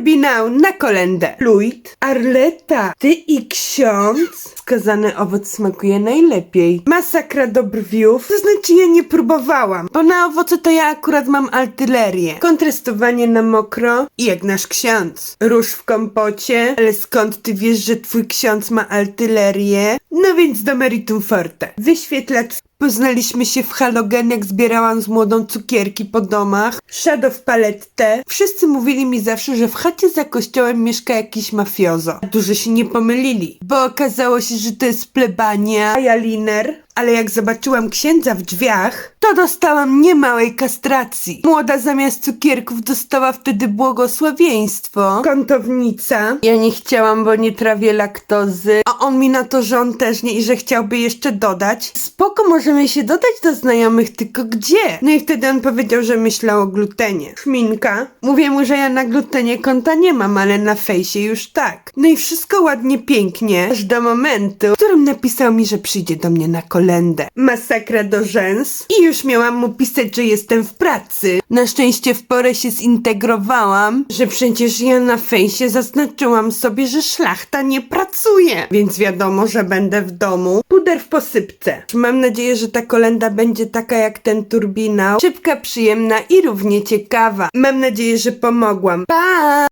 turbinał na kolendę. Fluid, Arleta, ty i ksiądz. Skazany owoc smakuje najlepiej. Masakra do brwiów, to znaczy ja nie próbowałam, bo na owoce to ja akurat mam altylerię. Kontrestowanie na mokro i jak nasz ksiądz. Róż w kompocie, ale skąd ty wiesz, że twój ksiądz ma altylerię? No więc do meritum forte. Wyświetlacz Poznaliśmy się w halogen, jak zbierałam z młodą cukierki po domach. Shadow paletę. Wszyscy mówili mi zawsze, że w chacie za kościołem mieszka jakiś mafiozo. Dużo się nie pomylili, bo okazało się, że to jest plebania, a ja liner. Ale jak zobaczyłam księdza w drzwiach, to dostałam niemałej kastracji. Młoda zamiast cukierków dostała wtedy błogosławieństwo. Kątownica. Ja nie chciałam, bo nie trawię laktozy. A on mi na to, że on też nie i że chciałby jeszcze dodać. Spoko, możemy się dodać do znajomych, tylko gdzie? No i wtedy on powiedział, że myślał o glutenie. Szminka. Mówię mu, że ja na glutenie konta nie mam, ale na fejsie już tak. No i wszystko ładnie, pięknie, aż do momentu, w którym napisał mi, że przyjdzie do mnie na kolendę. Masakra do rzęs. I już miałam mu pisać, że jestem w pracy. Na szczęście w porę się zintegrowałam, że przecież ja na fejsie zaznaczyłam sobie, że szlachta nie pracuje. Więc wiadomo, że będę w domu. Puder w posypce. Mam nadzieję, że ta kolenda będzie taka jak ten turbinał. Szybka, przyjemna i równie ciekawa. Mam nadzieję, że pomogłam. Pa!